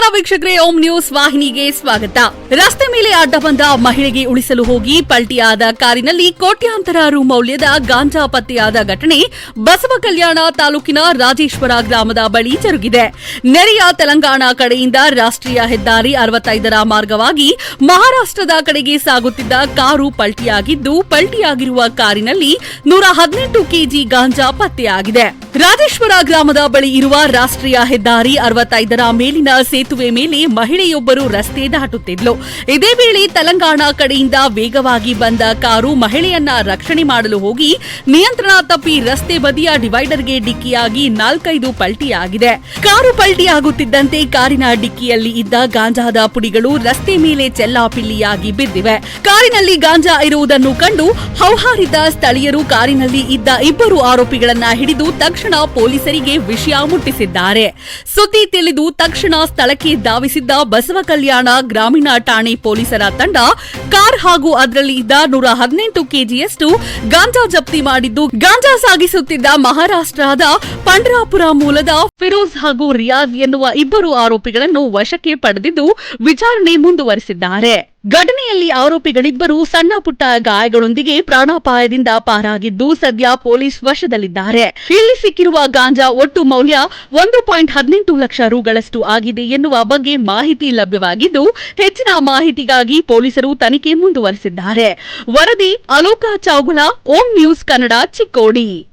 ನಮಸ್ಕಾರ ವೀಕ್ಷಕರೇ, ಓಂ ನ್ಯೂಸ್ ವಾಹಿನಿಗೆ ಸ್ವಾಗತ. ರಸ್ತೆ ಮೇಲೆ ಅಡ್ಡ ಬಂದ ಮಹಿಳೆಗೆ ಉಳಿಸಲು ಹೋಗಿ ಪಲ್ಟಿಯಾದ ಕಾರಿನಲ್ಲಿ ಕೋಟ್ಯಾಂತರ ರು ಮೌಲ್ಯದ ಗಾಂಜಾ ಪತ್ತೆಯಾದ ಘಟನೆ ಬಸವ ಕಲ್ಯಾಣ ತಾಲೂಕಿನ ರಾಜೇಶ್ವರ ಗ್ರಾಮದ ಬಳಿ ಜರುಗಿದೆ. ನೆರೆಯ ತೆಲಂಗಾಣ ಕಡೆಯಿಂದ ರಾಷ್ಟ್ರೀಯ ಹೆದ್ದಾರಿ ಅರವತ್ತೈದರ ಮಾರ್ಗವಾಗಿ ಮಹಾರಾಷ್ಟ್ರದ ಕಡೆಗೆ ಸಾಗುತ್ತಿದ್ದ ಕಾರು ಪಲ್ಟಿಯಾಗಿದ್ದು, ಪಲ್ಟಿಯಾಗಿರುವ ಕಾರಿನಲ್ಲಿ ನೂರ ಹದಿನೆಂಟು ಕೆಜಿ ಗಾಂಜಾ ಪತ್ತೆಯಾಗಿದೆ. ರಾಜೇಶ್ವರ ಗ್ರಾಮದ ಬಳಿ ಇರುವ ರಾಷ್ಟ್ರೀಯ ಹೆದ್ದಾರಿ ಅರವತ್ತೈದರ ಮೇಲಿನ ಸೇತುವೆ ಮೇಲೆ ಮಹಿಳೆಯೊಬ್ಬರು ರಸ್ತೆ ದಾಟುತ್ತಿದ್ಲು. ಇದೇ ವೇಳೆ ತೆಲಂಗಾಣ ಕಡೆಯಿಂದ ವೇಗವಾಗಿ ಬಂದ ಕಾರು ಮಹಿಳೆಯನ್ನ ರಕ್ಷಣೆ ಮಾಡಲು ಹೋಗಿ ನಿಯಂತ್ರಣ ತಪ್ಪಿ ರಸ್ತೆ ಬದಿಯ ಡಿವೈಡರ್ಗೆ ಡಿಕ್ಕಿಯಾಗಿ ನಾಲ್ಕೈದು ಪಲ್ಟಿಯಾಗಿದೆ. ಕಾರು ಪಲ್ಟಿಯಾಗುತ್ತಿದ್ದಂತೆ ಕಾರಿನ ಡಿಕ್ಕಿಯಲ್ಲಿ ಇದ್ದ ಗಾಂಜಾದ ಪುಡಿಗಳು ರಸ್ತೆ ಮೇಲೆ ಚೆಲ್ಲಾಪಿಲ್ಲಿಯಾಗಿ ಬಿದ್ದಿವೆ. ಕಾರಿನಲ್ಲಿ ಗಾಂಜಾ ಇರುವುದನ್ನು ಕಂಡು ಹೌಹಾರಿದ ಸ್ಥಳೀಯರು ಕಾರಿನಲ್ಲಿ ಇದ್ದ ಇಬ್ಬರು ಆರೋಪಿಗಳನ್ನ ಹಿಡಿದು ತಕ್ಷಣ ಪೊಲೀಸರಿಗೆ ವಿಷಯ ಮುಟ್ಟಿಸಿದ್ದಾರೆ. ಸುದ್ದಿ ತಿಳಿದು ತಕ್ಷಣ ಸ್ಥಳಕ್ಕೆ ಧಾವಿಸಿದ್ದ ಬಸವ ಕಲ್ಯಾಣ ಗ್ರಾಮೀಣ ಠಾಣೆ ಪೊಲೀಸರ ತಂಡ, ಕಾರ್ ಹಾಗೂ ಅದರಲ್ಲಿ ಇದ್ದ ನೂರ ಹದಿನೆಂಟು ಕೆಜಿಯಷ್ಟು ಗಾಂಜಾ ಜಪ್ತಿ ಮಾಡಿದ್ದು, ಗಾಂಜಾ ಸಾಗಿಸುತ್ತಿದ್ದ ಮಹಾರಾಷ್ಟ್ರದ ಪಂಡ್ರಾಪುರ ಮೂಲದ ಫಿರೋಜ್ ಹಾಗೂ ರಿಯಾಜ್ ಎನ್ನುವ ಇಬ್ಬರು ಆರೋಪಿಗಳನ್ನು ವಶಕ್ಕೆ ಪಡೆದಿದ್ದು, ವಿಚಾರಣೆ ಮುಂದುವರೆಸಿದ್ದಾರೆ. ಘಟನೆಯಲ್ಲಿ ಆರೋಪಿಗಳಿಬ್ಬರು ಸಣ್ಣ ಪುಟ್ಟ ಗಾಯಗಳೊಂದಿಗೆ ಪ್ರಾಣಾಪಾಯದಿಂದ ಪಾರಾಗಿದ್ದು ಸದ್ಯ ಪೊಲೀಸ್ ವಶದಲ್ಲಿದ್ದಾರೆ. ಇಲ್ಲಿ ಸಿಕ್ಕಿರುವ ಗಾಂಜಾ ಒಟ್ಟು ಮೌಲ್ಯ ಒಂದು ಪಾಯಿಂಟ್ ಹದಿನೆಂಟು ಲಕ್ಷ ರುಗಳಷ್ಟು ಆಗಿದೆ ಎನ್ನುವ ಬಗ್ಗೆ ಮಾಹಿತಿ ಲಭ್ಯವಾಗಿದ್ದು, ಹೆಚ್ಚಿನ ಮಾಹಿತಿಗಾಗಿ ಪೊಲೀಸರು ತನಿಖೆ ಮುಂದುವರೆಸಿದ್ದಾರೆ. ವರದಿ ಅಲೋಕ ಚಾವುಲಾ ಓಂ ನ್ಯೂಸ್ ಕನ್ನಡ, ಚಿಕ್ಕೋಡಿ.